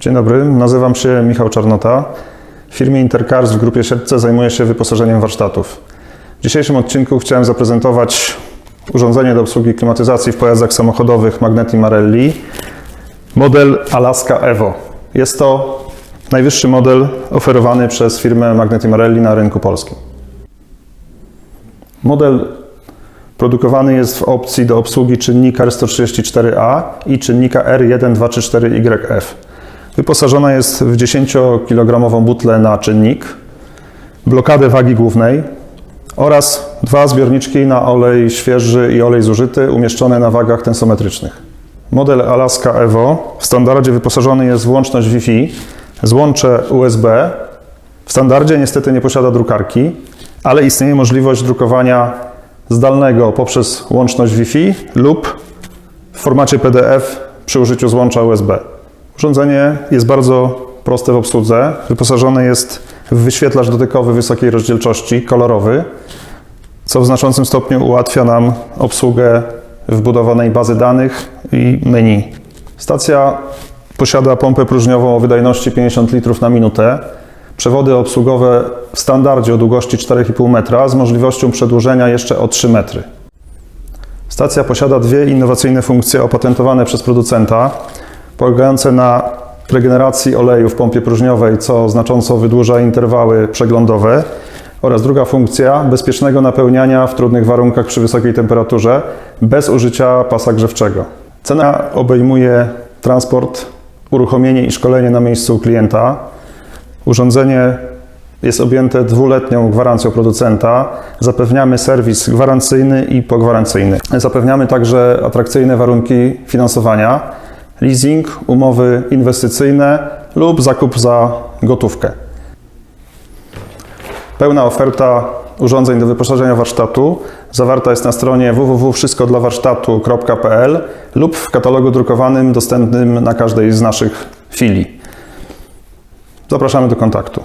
Dzień dobry, nazywam się Michał Czarnota. W firmie Intercars w grupie Siedlce zajmuję się wyposażeniem warsztatów. W dzisiejszym odcinku chciałem zaprezentować urządzenie do obsługi klimatyzacji w pojazdach samochodowych Magneti Marelli, model Alaska Evo. Jest to najwyższy model oferowany przez firmę Magneti Marelli na rynku polskim. Model produkowany jest w opcji do obsługi czynnika R134A i czynnika R1234YF. Wyposażona jest w 10-kg butlę na czynnik, blokadę wagi głównej oraz dwa zbiorniczki na olej świeży i olej zużyty umieszczone na wagach tensometrycznych. Model Alaska Evo w standardzie wyposażony jest w łączność Wi-Fi, złącze USB. W standardzie niestety nie posiada drukarki, ale istnieje możliwość drukowania zdalnego poprzez łączność Wi-Fi lub w formacie PDF przy użyciu złącza USB. Urządzenie jest bardzo proste w obsłudze. Wyposażone jest w wyświetlacz dotykowy wysokiej rozdzielczości, kolorowy, co w znaczącym stopniu ułatwia nam obsługę wbudowanej bazy danych i menu. Stacja posiada pompę próżniową o wydajności 50 litrów na minutę, przewody obsługowe w standardzie o długości 4,5 metra z możliwością przedłużenia jeszcze o 3 metry. Stacja posiada dwie innowacyjne funkcje opatentowane przez producenta, polegające na regeneracji oleju w pompie próżniowej, co znacząco wydłuża interwały przeglądowe, oraz druga funkcja bezpiecznego napełniania w trudnych warunkach przy wysokiej temperaturze bez użycia pasa grzewczego. Cena obejmuje transport, uruchomienie i szkolenie na miejscu klienta. Urządzenie jest objęte dwuletnią gwarancją producenta. Zapewniamy serwis gwarancyjny i pogwarancyjny. Zapewniamy także atrakcyjne warunki finansowania, leasing, umowy inwestycyjne lub zakup za gotówkę. Pełna oferta urządzeń do wyposażenia warsztatu zawarta jest na stronie www.wszystkodlawarsztatu.pl lub w katalogu drukowanym dostępnym na każdej z naszych filii. Zapraszamy do kontaktu.